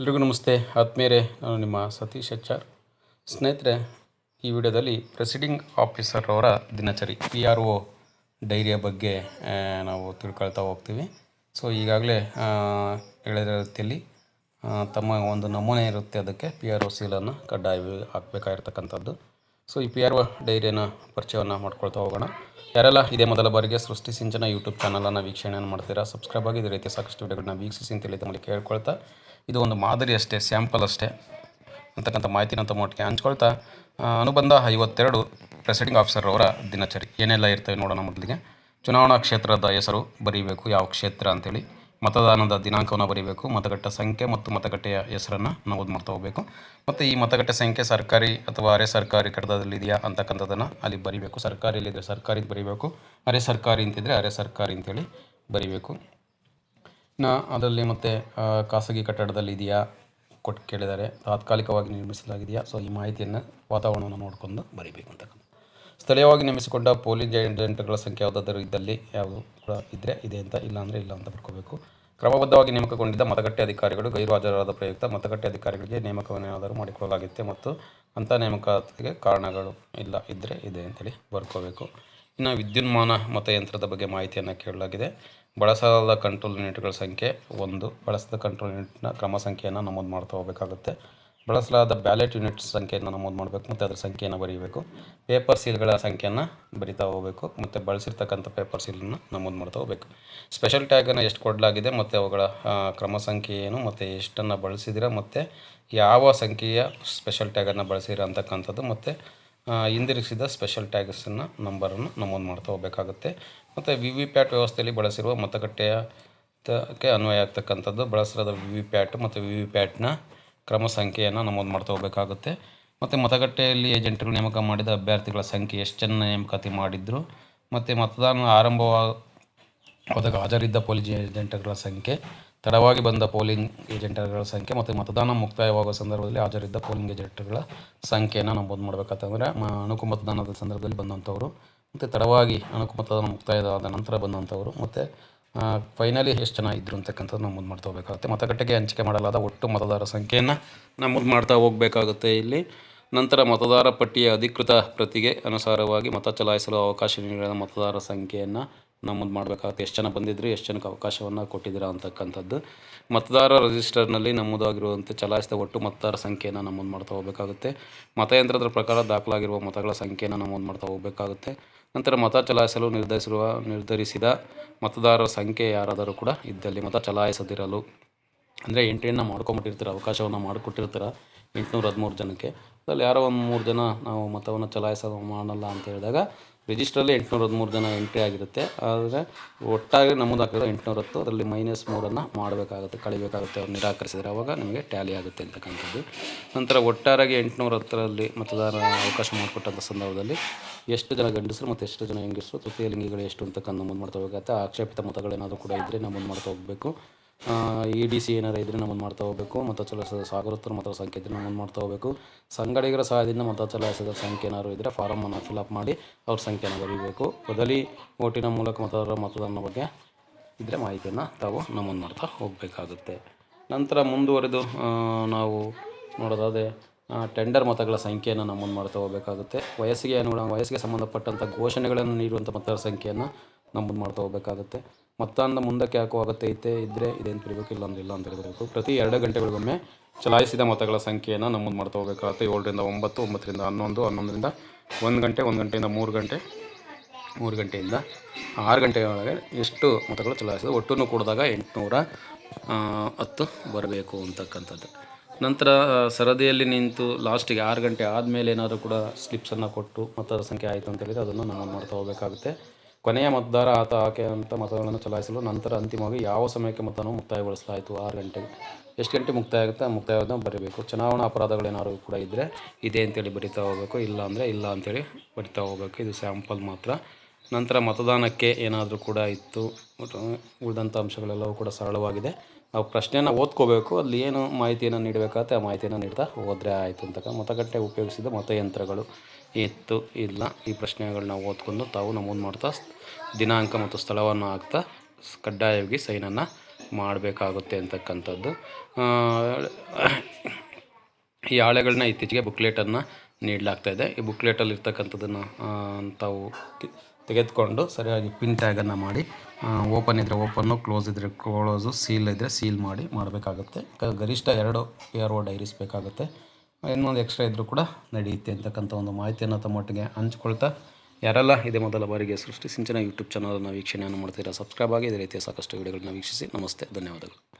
ಎಲ್ರಿಗೂ ನಮಸ್ತೆ. ಆತ್ಮೀಯರೇ, ನಾನು ನಿಮ್ಮ ಸತೀಶ್ ಎಚ್ಚಾರ್ ಸ್ನೇಹಿತರೆ, ಈ ವಿಡಿಯೋದಲ್ಲಿ ಪ್ರೆಸಿಡಿಂಗ್ ಆಫೀಸರ್ ಅವರ ದಿನಚರಿ, ಪಿ ಆರ್ ಒ ಡೈರಿಯ ಬಗ್ಗೆ ನಾವು ತಿಳ್ಕೊಳ್ತಾ ಹೋಗ್ತೀವಿ. ಸೊ, ಈಗಾಗಲೇ ಹೇಳಿದ ರೀತಿಯಲ್ಲಿ ತಮ್ಮ ಒಂದು ನಮೂನೆ ಇರುತ್ತೆ ಅದಕ್ಕೆ ಪಿ ಆರ್ ಒ ಸೀಲನ್ನು ಕಡ್ಡಾಯ ಹಾಕಬೇಕಾಗಿರ್ತಕ್ಕಂಥದ್ದು. ಸೊ, ಈ ಪಿ ಆರ್ ಒ ಡೈರಿಯನ್ನು ಪರಿಚಯವನ್ನು ಮಾಡ್ಕೊಳ್ತಾ ಹೋಗೋಣ. ಯಾರೆಲ್ಲ ಇದೇ ಮೊದಲ ಬಾರಿಗೆ ಸೃಷ್ಟಿ ಸಿಂಚನ ಯೂಟ್ಯೂಬ್ ಚಾನಲನ್ನು ವೀಕ್ಷಣೆಯನ್ನು ಮಾಡ್ತೀರಾ, ಸಬ್ಸ್ಕ್ರೈಬ್ ಆಗಿ ಇದೇ ರೀತಿ ಸಾಕಷ್ಟು ವಿಡಿಯೋಗಳನ್ನ ವೀಕ್ಷಿಸಿ ಅಂತೇಳಿ ತಮ್ಮಲ್ಲಿ ಕೇಳ್ಕೊಳ್ತಾ ಇದು ಒಂದು ಮಾದರಿ ಅಷ್ಟೇ ಸ್ಯಾಂಪಲ್ ಅಷ್ಟೇ. ಅಂತಕ್ಕಂಥ ಮಾಹಿತಿನ ತಮ್ಮ ಹಂಚ್ಕೊಳ್ತಾ ಅನುಬಂಧ ಐವತ್ತೆರಡು ಪ್ರೆಸಿಡಿಂಗ್ ಆಫೀಸರ್ ಅವರ ದಿನಚರಿ. ಏನೆಲ್ಲ ಇರ್ತವೆ ನೋಡೋಣ ಮೊದಲಿಗೆ. ಚುನಾವಣಾ ಕ್ಷೇತ್ರದ ಹೆಸರು ಬರೀಬೇಕು, ಯಾವ ಕ್ಷೇತ್ರ ಅಂತೇಳಿ. ಮತದಾನದ ದಿನಾಂಕವನ್ನು ಬರೀಬೇಕು, ಮತಗಟ್ಟೆ ಸಂಖ್ಯೆ ಮತ್ತು ಮತಗಟ್ಟೆಯ ಹೆಸರನ್ನು ನಮೂದು ಮಾಡ್ತಾ ಹೋಗಬೇಕು. ಮತ್ತು ಈ ಮತಗಟ್ಟೆ ಸಂಖ್ಯೆ ಸರ್ಕಾರಿ ಅಥವಾ ಅರೆ ಸರ್ಕಾರಿ ಕಡತದಲ್ಲಿದೆಯಾ ಅಂತಕ್ಕಂಥದ್ದನ್ನು ಅಲ್ಲಿ ಬರೀಬೇಕು. ಸರ್ಕಾರಿಯಲ್ಲಿದ್ದರೆ ಸರ್ಕಾರಿ ಬರೀಬೇಕು ಅರೆ ಸರ್ಕಾರಿ ಅಂತಿದ್ದರೆ ಅರೆ ಸರ್ಕಾರಿ ಅಂತೇಳಿ ಬರೀಬೇಕು. ಇನ್ನು ಅದರಲ್ಲಿ ಮತ್ತೆ ಖಾಸಗಿ ಕಟ್ಟಡದಲ್ಲಿ ಇದೆಯಾ? ಕೊಟ್ಟು ಕೇಳಿದ್ದಾರೆ. ತಾತ್ಕಾಲಿಕವಾಗಿ ನಿರ್ಮಿಸಲಾಗಿದೆಯಾ? ಸೊ, ಈ ಮಾಹಿತಿಯನ್ನು ವಾತಾವರಣವನ್ನು ನೋಡಿಕೊಂಡು ಬರೀಬೇಕು ಅಂತಕ್ಕಂಥ ಸ್ಥಳೀಯವಾಗಿ ನೇಮಿಸಿಕೊಂಡ ಪೋಲಿಂಗ್ ಏಜೆಂಟ್ಗಳ ಸಂಖ್ಯೆ ಯಾವುದಾದರೂ ಇದ್ದಲ್ಲಿ ಯಾವುದು ಕೂಡ ಇದ್ದರೆ ಇದೆ ಅಂತ, ಇಲ್ಲ ಅಂದರೆ ಇಲ್ಲ ಅಂತ ಬರ್ಕೋಬೇಕು ಕ್ರಮಬದ್ಧವಾಗಿ ನೇಮಕಗೊಂಡಿದ್ದ ಮತಗಟ್ಟೆ ಅಧಿಕಾರಿಗಳು ಗೈರು ಹಾಜರಾದ ಪ್ರಯುಕ್ತ ಮತಗಟ್ಟೆ ಅಧಿಕಾರಿಗಳಿಗೆ ನೇಮಕವನ್ನು ಆದರೂ ಮಾಡಿಕೊಳ್ಳಲಾಗುತ್ತೆ ಮತ್ತು ಅಂಥ ನೇಮಕಾತಿಗೆ ಕಾರಣಗಳು ಇಲ್ಲ ಇದ್ದರೆ ಇದೆ ಅಂತೇಳಿ ಬರ್ಕೋಬೇಕು. ಇನ್ನು ವಿದ್ಯುನ್ಮಾನ ಮತಯಂತ್ರದ ಬಗ್ಗೆ ಮಾಹಿತಿಯನ್ನು ಕೇಳಲಾಗಿದೆ. ಬಳಸಲಾದ ಕಂಟ್ರೋಲ್ ಯೂನಿಟ್ಗಳ ಸಂಖ್ಯೆ ಒಂದು. ಬಳಸಿದ ಕಂಟ್ರೋಲ್ ಯೂನಿಟ್ನ ಕ್ರಮ ಸಂಖ್ಯೆಯನ್ನು ನಮೂದು ಮಾಡ್ತಾ ಹೋಗಬೇಕಾಗುತ್ತೆ. ಬಳಸಲಾದ ಬ್ಯಾಲೆಟ್ ಯೂನಿಟ್ ಸಂಖ್ಯೆಯನ್ನು ನಮೂದು ಮಾಡಬೇಕು ಮತ್ತು ಅದರ ಸಂಖ್ಯೆಯನ್ನು ಬರೀಬೇಕು. ಪೇಪರ್ ಸೀಲ್ಗಳ ಸಂಖ್ಯೆಯನ್ನು ಬರಿತಾ ಹೋಗಬೇಕು ಮತ್ತು ಬಳಸಿರ್ತಕ್ಕಂಥ ಪೇಪರ್ ಸೀಲನ್ನು ನಮೂದು ಮಾಡ್ತಾ ಹೋಗಬೇಕು. ಸ್ಪೆಷಲ್ ಟ್ಯಾಗನ್ನು ಎಷ್ಟು ಕೊಡಲಾಗಿದೆ ಮತ್ತು ಅವುಗಳ ಕ್ರಮ ಸಂಖ್ಯೆ ಏನು ಮತ್ತು ಎಷ್ಟನ್ನು ಬಳಸಿದಿರ ಮತ್ತು ಯಾವ ಸಂಖ್ಯೆಯ ಸ್ಪೆಷಲ್ ಟ್ಯಾಗನ್ನು ಬಳಸಿರ ಅಂತಕ್ಕಂಥದ್ದು ಮತ್ತು ಹಿಂದಿರುಗಿಸಿದ ಸ್ಪೆಷಲ್ ಟ್ಯಾಗ್ಸನ್ನು ನಂಬರನ್ನು ನಮೂದು ಮಾಡ್ತಾ ಹೋಗಬೇಕಾಗುತ್ತೆ. ಮತ್ತು ವಿ ವಿ ಪ್ಯಾಟ್ ವ್ಯವಸ್ಥೆಯಲ್ಲಿ ಬಳಸಿರುವ ಮತಗಟ್ಟೆಯ ಕ್ಕೆ ಅನ್ವಯ ಆಗ್ತಕ್ಕಂಥದ್ದು. ಬಳಸಿರೋದ ವಿ ವಿ ಪ್ಯಾಟ್ ಮತ್ತು ವಿ ವಿ ಪ್ಯಾಟ್ನ ಕ್ರಮ ಸಂಖ್ಯೆಯನ್ನು ನಮೂದು ಮಾಡ್ತಾ ಹೋಗಬೇಕಾಗುತ್ತೆ. ಮತ್ತು ಮತಗಟ್ಟೆಯಲ್ಲಿ ಏಜೆಂಟ್ಗಳು ನೇಮಕ ಮಾಡಿದ ಅಭ್ಯರ್ಥಿಗಳ ಸಂಖ್ಯೆ, ಎಷ್ಟು ಜನ ನೇಮಕಾತಿ ಮಾಡಿದ್ರು, ಮತ್ತು ಮತದಾನ ಆರಂಭವಾದಾಗ ಹಾಜರಿದ್ದ ಪೋಲಿಂಗ್ ಏಜೆಂಟ್ಗಳ ಸಂಖ್ಯೆ, ತಡವಾಗಿ ಬಂದ ಪೋಲಿಂಗ್ ಏಜೆಂಟ್ಗಳ ಸಂಖ್ಯೆ, ಮತ್ತು ಮತದಾನ ಮುಕ್ತಾಯವಾಗುವ ಸಂದರ್ಭದಲ್ಲಿ ಹಾಜರಿದ್ದ ಪೋಲಿಂಗ್ ಏಜೆಂಟ್ಗಳ ಸಂಖ್ಯೆಯನ್ನು ನಮೂದು ಮಾಡಬೇಕಂತಂದರೆ ಅಣುಕು ಮತದಾನದ ಸಂದರ್ಭದಲ್ಲಿ ಬಂದಂಥವರು ಮತ್ತು ತಡವಾಗಿ ಅಣುಕು ಮುಕ್ತಾಯದ ಆದ ನಂತರ ಬಂದಂಥವರು. ಮತ್ತು ಫೈನಲಿ ಎಷ್ಟು ಜನ ಇದ್ದರು ಅಂತಕ್ಕಂಥದ್ದು ನಮೂದು ಮಾಡ್ತಾ ಹೋಗಬೇಕಾಗುತ್ತೆ. ಮತಗಟ್ಟೆಗೆ ಹಂಚಿಕೆ ಮಾಡಲಾದ ಒಟ್ಟು ಮತದಾರ ಸಂಖ್ಯೆಯನ್ನು ನಮೂದು ಮಾಡ್ತಾ ಹೋಗಬೇಕಾಗುತ್ತೆ ಇಲ್ಲಿ. ನಂತರ ಮತದಾರ ಪಟ್ಟಿಯ ಅಧಿಕೃತ ಪ್ರತಿಗೆ ಅನುಸಾರವಾಗಿ ಮತ ಚಲಾಯಿಸಲು ಅವಕಾಶ ನೀಡಿದ ಮತದಾರರ ಸಂಖ್ಯೆಯನ್ನು ನಮೂದು ಮಾಡಬೇಕಾಗುತ್ತೆ. ಎಷ್ಟು ಜನ ಬಂದಿದ್ರು, ಎಷ್ಟು ಜನಕ್ಕೆ ಅವಕಾಶವನ್ನು ಕೊಟ್ಟಿದ್ದೀರಾ ಅಂತಕ್ಕಂಥದ್ದು. ಮತದಾರ ರಿಜಿಸ್ಟರ್ನಲ್ಲಿ ನಮೂದಾಗಿರುವಂತೆ ಚಲಾಯಿಸಿದ ಒಟ್ಟು ಮತದಾರ ಸಂಖ್ಯೆಯನ್ನು ನಮೂದು ಮಾಡ್ತಾ ಹೋಗಬೇಕಾಗುತ್ತೆ. ಮತಯಂತ್ರದ ಪ್ರಕಾರ ದಾಖಲಾಗಿರುವ ಮತಗಳ ಸಂಖ್ಯೆಯನ್ನು ನಮೂದು ಮಾಡ್ತಾ ಹೋಗಬೇಕಾಗುತ್ತೆ. ನಂತರ ಮತ ಚಲಾಯಿಸಲು ನಿರ್ಧರಿಸಿರುವ, ನಿರ್ಧರಿಸಿದ ಮತದಾರರ ಸಂಖ್ಯೆ ಯಾರಾದರೂ ಕೂಡ ಇದ್ದಲ್ಲಿ ಮತ ಚಲಾಯಿಸದಿರಲು, ಅಂದರೆ ಎಂಟ್ರಿಯನ್ನು ಮಾಡ್ಕೊಂಬಿಟ್ಟಿರ್ತಾರೆ, ಅವಕಾಶವನ್ನು ಮಾಡಿಕೊಟ್ಟಿರ್ತಾರೆ ಎಂಟುನೂರ ಹದಿಮೂರು ಜನಕ್ಕೆ. ಅದರಲ್ಲಿ ಯಾರೋ ಒಂದು ಮೂರು ಜನ ನಾವು ಮತವನ್ನು ಚಲಾಯಿಸ ಮಾಡಲ್ಲ ಅಂತ ಹೇಳಿದಾಗ ರಿಜಿಸ್ಟ್ರಲ್ಲಿ ಎಂಟುನೂರ ಹದಿಮೂರು ಜನ ಎಂಟ್ರಿ ಆಗಿರುತ್ತೆ. ಆದರೆ ಒಟ್ಟಾಗಿ ನಮೂದು ಹಾಕಿದ್ರೆ ಎಂಟುನೂರ ಹತ್ತು ಅದರಲ್ಲಿ ಮೈನಸ್ ಮೂರನ್ನು ಮಾಡಬೇಕಾಗುತ್ತೆ, ಕಳಿಬೇಕಾಗುತ್ತೆ, ಅವ್ರು ನಿರಾಕರಿಸಿದರೆ. ಅವಾಗ ನಿಮಗೆ ಟ್ಯಾಲಿ ಆಗುತ್ತೆ ಅಂತಕ್ಕಂಥದ್ದು ನಂತರ ಒಟ್ಟಾರಾಗಿ ಎಂಟುನೂರ ಹತ್ತರಲ್ಲಿ ಮತದಾನ ಅವಕಾಶ ಮಾಡಿಕೊಟ್ಟಂಥ ಸಂದರ್ಭದಲ್ಲಿ ಎಷ್ಟು ಜನ ಗಂಡಸರು ಮತ್ತು ಎಷ್ಟು ಜನ ಹೆಂಗಸರು, ತೃತೀಯ ಲಿಂಗಿಗಳು ಎಷ್ಟು ಅಂತಕ್ಕಂಥ ನಮೂದು ಮಾಡ್ತಾ ಹೋಗುತ್ತೆ ಆಕ್ಷೇಪಿತ ಮತಗಳೇನಾದರೂ ಕೂಡ ಇದ್ದರೆ ನಮೂದು ಮಾಡ್ತಾ ಹೋಗಬೇಕು. ಇ ಡಿ ಸಿ ಏನಾರು ಇದ್ರೆ ನಮ್ಮನ್ನು ಮಾಡ್ತಾ ಹೋಗಬೇಕು. ಮತ ಚಲಾಯಿಸಿದ ಸಾಗರೋತ್ತರ ಮತದ ಸಂಖ್ಯೆ ಇದ್ದರೆ ನಮ್ಮನ್ನು ಮಾಡ್ತಾ ಹೋಗಬೇಕು. ಸಂಗಡಿಗರ ಸಹಾಯದಿಂದ ಮತ ಚಲಾಯಿಸಿದ ಸಂಖ್ಯೆ ಏನಾದ್ರು ಇದ್ದರೆ ಫಾರಮನ್ನು ಫಿಲಪ್ ಮಾಡಿ ಅವ್ರ ಸಂಖ್ಯೆಯನ್ನು ಬರೀಬೇಕು. ಬದಲಿ ಓಟಿನ ಮೂಲಕ ಮತದಾರರ ಮತದಾನ ಬಗ್ಗೆ ಇದ್ರೆ ಮಾಹಿತಿಯನ್ನು ತಾವು ನಮ್ಮನ್ನು ಮಾಡ್ತಾ ಹೋಗಬೇಕಾಗುತ್ತೆ. ನಂತರ ಮುಂದುವರೆದು ನಾವು ನೋಡೋದಾದರೆ ಟೆಂಡರ್ ಮತಗಳ ಸಂಖ್ಯೆಯನ್ನು ನಮೂದು ಮಾಡ್ತಾ ಹೋಗಬೇಕಾಗುತ್ತೆ. ವಯಸ್ಸಿಗೆ ಅನುಗುಣ, ವಯಸ್ಸಿಗೆ ಸಂಬಂಧಪಟ್ಟಂಥ ಘೋಷಣೆಗಳನ್ನು ನೀಡುವಂಥ ಮತದಾರ ಸಂಖ್ಯೆಯನ್ನು ನಮೂದು ಮಾಡ್ತಾ ಹೋಗಬೇಕಾಗುತ್ತೆ. ಮತದಾನದ ಮುಂದಕ್ಕೆ ಹಾಕುವ ಅಗತ್ಯ ಇದ್ದರೆ ಇದೇನು ಅಂತ ಬರೀಬೇಕು ಇಲ್ಲ ಅಂತ ಬರೀಬೇಕು ಪ್ರತಿ ಎರಡು ಗಂಟೆಗಳಿಗೊಮ್ಮೆ ಚಲಾಯಿಸಿದ ಮತಗಳ ಸಂಖ್ಯೆಯನ್ನು ನಮೂದು ಮಾಡ್ತಾ ಹೋಗಬೇಕಾಗುತ್ತೆ. ಏಳರಿಂದ ಒಂಬತ್ತು, ಒಂಬತ್ತರಿಂದ ಹನ್ನೊಂದು, ಹನ್ನೊಂದರಿಂದ ಒಂದು ಗಂಟೆ, ಒಂದು ಗಂಟೆಯಿಂದ ಮೂರು ಗಂಟೆ, ಮೂರು ಗಂಟೆಯಿಂದ ಆರು ಗಂಟೆಯೊಳಗೆ ಎಷ್ಟು ಮತಗಳು ಚಲಾಯಿಸಿದ ಒಟ್ಟನ್ನು ಕೂಡಿದಾಗ ಎಂಟುನೂರ ಹತ್ತು ಬರಬೇಕು ಅಂತಕ್ಕಂಥದ್ದು. ನಂತರ ಸರದಿಯಲ್ಲಿ ನಿಂತು ಲಾಸ್ಟಿಗೆ ಆರು ಗಂಟೆ ಆದಮೇಲೆ ಏನಾದರೂ ಕೂಡ ಸ್ಲಿಪ್ಸನ್ನು ಕೊಟ್ಟು ಮತದ ಸಂಖ್ಯೆ ಆಯಿತು ಅಂತ ಹೇಳಿದರೆ ಅದನ್ನು ನಾವು ಮಾಡ್ತಾ ಹೋಗಬೇಕಾಗುತ್ತೆ. ಕೊನೆಯ ಮತದಾರ ಆತ ಆಕೆಯಂಥ ಮತಗಳನ್ನು ಚಲಾಯಿಸಲು ನಂತರ ಅಂತಿಮವಾಗಿ ಯಾವ ಸಮಯಕ್ಕೆ ಮತವನ್ನು ಮುಕ್ತಾಯಗೊಳಿಸಲಾಯಿತು? ಆರು ಗಂಟೆಗೆ ಎಷ್ಟು ಗಂಟೆ ಮುಕ್ತಾಯ ಆಗುತ್ತೆ ಮುಕ್ತಾಯವನ್ನು ಬರೀಬೇಕು. ಚುನಾವಣಾ ಅಪರಾಧಗಳೇನಾದ್ರು ಕೂಡ ಇದ್ದರೆ ಇದೆ ಅಂತೇಳಿ ಬರಿತಾ ಹೋಗಬೇಕು. ಇಲ್ಲ ಅಂದರೆ ಇಲ್ಲ ಅಂತೇಳಿ ಬರಿತಾ ಹೋಗಬೇಕು. ಇದು ಸ್ಯಾಂಪಲ್ ಮಾತ್ರ. ನಂತರ ಮತದಾನಕ್ಕೆ ಏನಾದರೂ ಕೂಡ ಇತ್ತು. ಉಳಿದಂಥ ಅಂಶಗಳೆಲ್ಲವೂ ಕೂಡ ಸರಳವಾಗಿದೆ. ನಾವು ಪ್ರಶ್ನೆಯನ್ನು ಓದ್ಕೋಬೇಕು. ಅಲ್ಲಿ ಏನು ಮಾಹಿತಿಯನ್ನು ನೀಡಬೇಕಾಗತ್ತೆ ಆ ಮಾಹಿತಿಯನ್ನು ನೀಡ್ತಾ ಹೋದರೆ ಆಯಿತು ಅಂತಕ್ಕ ಮತಗಟ್ಟೆ ಉಪಯೋಗಿಸಿದ ಮತಯಂತ್ರಗಳು. ಇತ್ತು, ಇಲ್ಲ. ಈ ಪ್ರಶ್ನೆಗಳನ್ನ ಓದ್ಕೊಂಡು ತಾವು ನಮೂದು ಮಾಡ್ತಾ ದಿನಾಂಕ ಮತ್ತು ಸ್ಥಳವನ್ನು ಹಾಕ್ತಾ ಕಡ್ಡಾಯವಾಗಿ ಸೈನನ್ನು ಮಾಡಬೇಕಾಗುತ್ತೆ ಅಂತಕ್ಕಂಥದ್ದು. ಈ ಹಾಳೆಗಳನ್ನ ಇತ್ತೀಚೆಗೆ ಬುಕ್ಲೆಟನ್ನು ನೀಡಲಾಗ್ತಾ ಇದೆ. ಈ ಬುಕ್ಲೆಟಲ್ಲಿ ಇರ್ತಕ್ಕಂಥದ್ದನ್ನು ತಾವು ತೆಗೆದುಕೊಂಡು ಸರಿಯಾಗಿ ಪಿನ್ ಟ್ಯಾಗನ್ನು ಮಾಡಿ ಓಪನ್ ಇದ್ದರೆ ಓಪನ್ನು, ಕ್ಲೋಸ್ ಇದ್ದರೆ ಕ್ಲೋಸು, ಸೀಲ್ ಇದ್ದರೆ ಸೀಲ್ ಮಾಡಿ ಮಾಡಬೇಕಾಗುತ್ತೆ. ಗರಿಷ್ಠ ಎರಡು ಪಿ ಆರ್ ಓ ಡೈರೀಸ್ ಬೇಕಾಗುತ್ತೆ. ಇನ್ನೊಂದು ಎಕ್ಸ್ಟ್ರಾ ಇದ್ದರೂ ಕೂಡ ನಡೆಯುತ್ತೆ ಅಂತಕ್ಕಂಥ ಒಂದು ಮಾಹಿತಿಯನ್ನು ತಮ್ಮೊಟ್ಟಿಗೆ ಹಂಚ್ಕೊಳ್ತಾ ಯಾರೆಲ್ಲ ಇದೇ ಮೊದಲ ಬಾರಿಗೆ ಸೃಷ್ಟಿ ಸಿಂಚನ ಯೂಟ್ಯೂಬ್ ಚಾನಲನ್ನು ವೀಕ್ಷಣೆಯನ್ನು ಮಾಡ್ತೀರಾ ಸಬ್ಸ್ಕ್ರೈಬ್ ಆಗಿ ಇದೇ ರೀತಿಯ ಸಾಕಷ್ಟು ವಿಡಿಯೋಗಳನ್ನ ವೀಕ್ಷಿಸಿ. ನಮಸ್ತೆ, ಧನ್ಯವಾದಗಳು.